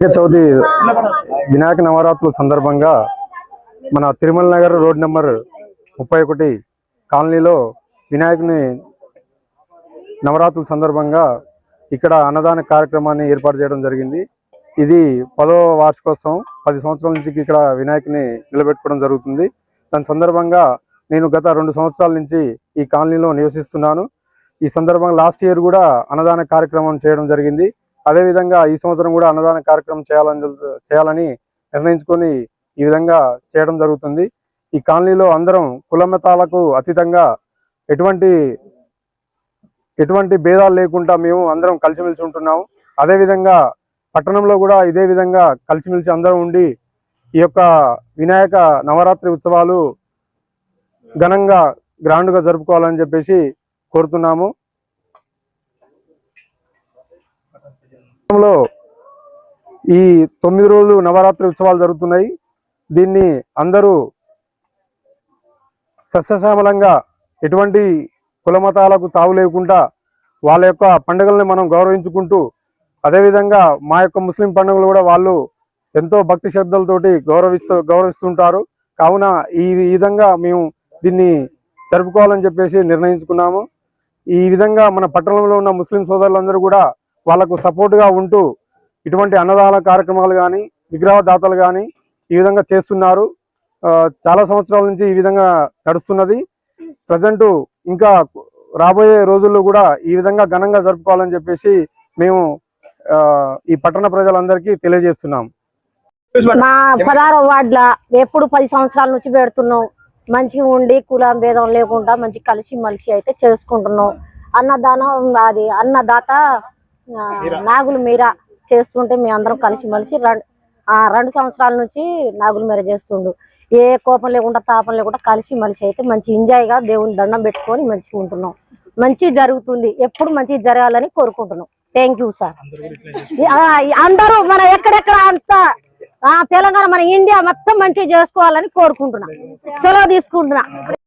చవితి వినాయక నవరాత్రుల సందర్భంగా మన తిరుమల నగర్ రోడ్ నెంబర్ ముప్పై ఒకటి కాలనీలో వినాయకుని నవరాత్రుల సందర్భంగా ఇక్కడ అన్నదాన కార్యక్రమాన్ని ఏర్పాటు చేయడం జరిగింది. ఇది పదో వార్షికోత్సవం. పది సంవత్సరాల నుంచి ఇక్కడ వినాయకుని నిలబెట్టుకోవడం జరుగుతుంది. దాని సందర్భంగా నేను గత రెండు సంవత్సరాల నుంచి ఈ కాలనీలో నివసిస్తున్నాను. ఈ సందర్భంగా లాస్ట్ ఇయర్ కూడా అన్నదాన కార్యక్రమం చేయడం జరిగింది. అదేవిధంగా ఈ సంవత్సరం కూడా అన్నదాన కార్యక్రమం చేయాలని చేయాలని నిర్ణయించుకొని ఈ విధంగా చేయడం జరుగుతుంది. ఈ కాలనీలో అందరం కులమతాలకు అతీతంగా ఎటువంటి ఎటువంటి భేదాలు లేకుండా మేము అందరం కలిసిమెలిసి ఉంటున్నాము. అదేవిధంగా పట్టణంలో కూడా ఇదే విధంగా కలిసిమెలిసి అందరం ఉండి ఈ యొక్క వినాయక నవరాత్రి ఉత్సవాలు ఘనంగా గ్రాండ్గా జరుపుకోవాలని చెప్పేసి కోరుతున్నాము. ఈ తొమ్మిది రోజులు నవరాత్రి ఉత్సవాలు జరుగుతున్నాయి. దీన్ని అందరూ సస్యశ్యామలంగా ఎటువంటి కులమతాలకు తావు లేకుండా వాళ్ళ యొక్క పండుగల్ని మనం గౌరవించుకుంటూ అదేవిధంగా మా యొక్క ముస్లిం పండుగలు కూడా వాళ్ళు ఎంతో భక్తి శ్రద్ధలతోటి గౌరవిస్తూ గౌరవిస్తుంటారు. కావున ఈ విధంగా మేము దీన్ని జరుపుకోవాలని చెప్పేసి నిర్ణయించుకున్నాము. ఈ విధంగా మన పట్టణంలో ఉన్న ముస్లిం సోదరులందరూ కూడా వాళ్ళకు సపోర్ట్గా ఉంటూ ఇటువంటి అన్నదాన కార్యక్రమాలు కానీ విగ్రహ దాతలు కానీ ఈ విధంగా చేస్తున్నారు. ఆ, చాలా సంవత్సరాల నుంచి ఈ విధంగా నడుస్తున్నది. ప్రజెంట్ ఇంకా రాబోయే రోజుల్లో కూడా ఈ విధంగా ఘనంగా జరుపుకోవాలని చెప్పేసి మేము ఆ, ఈ పట్టణ ప్రజలందరికీ తెలియజేస్తున్నాం. మా పదహారవ వార్డుల ఎప్పుడు పది సంవత్సరాల నుంచి పెడుతున్నాం. మంచిగా ఉండి కులం భేదం లేకుండా మంచి కలిసి మలిసి అయితే చేసుకుంటున్నాం. అన్నదానం అది అన్నదాత నాగుల మీర చేస్తుంటే మేము అందరం కలిసి మలిసి రెండు ఆ, రెండు సంవత్సరాల నుంచి నాగుల మీర చేస్తుండు. ఏ కోపం లేకుండా తాపం లేకుండా కలిసి మలిసి అయితే మంచి ఎంజాయ్గా దేవుని దండం పెట్టుకొని మంచిగా ఉంటున్నాం. మంచి జరుగుతుంది. ఎప్పుడు మంచి జరగాలని కోరుకుంటున్నాం. థ్యాంక్ యూ సార్ అందరూ మన ఎక్కడెక్కడ అంతా ఆ తెలంగాణ మన ఇండియా మొత్తం మంచిగా చేసుకోవాలని కోరుకుంటున్నా. సెలవు తీసుకుంటున్నా.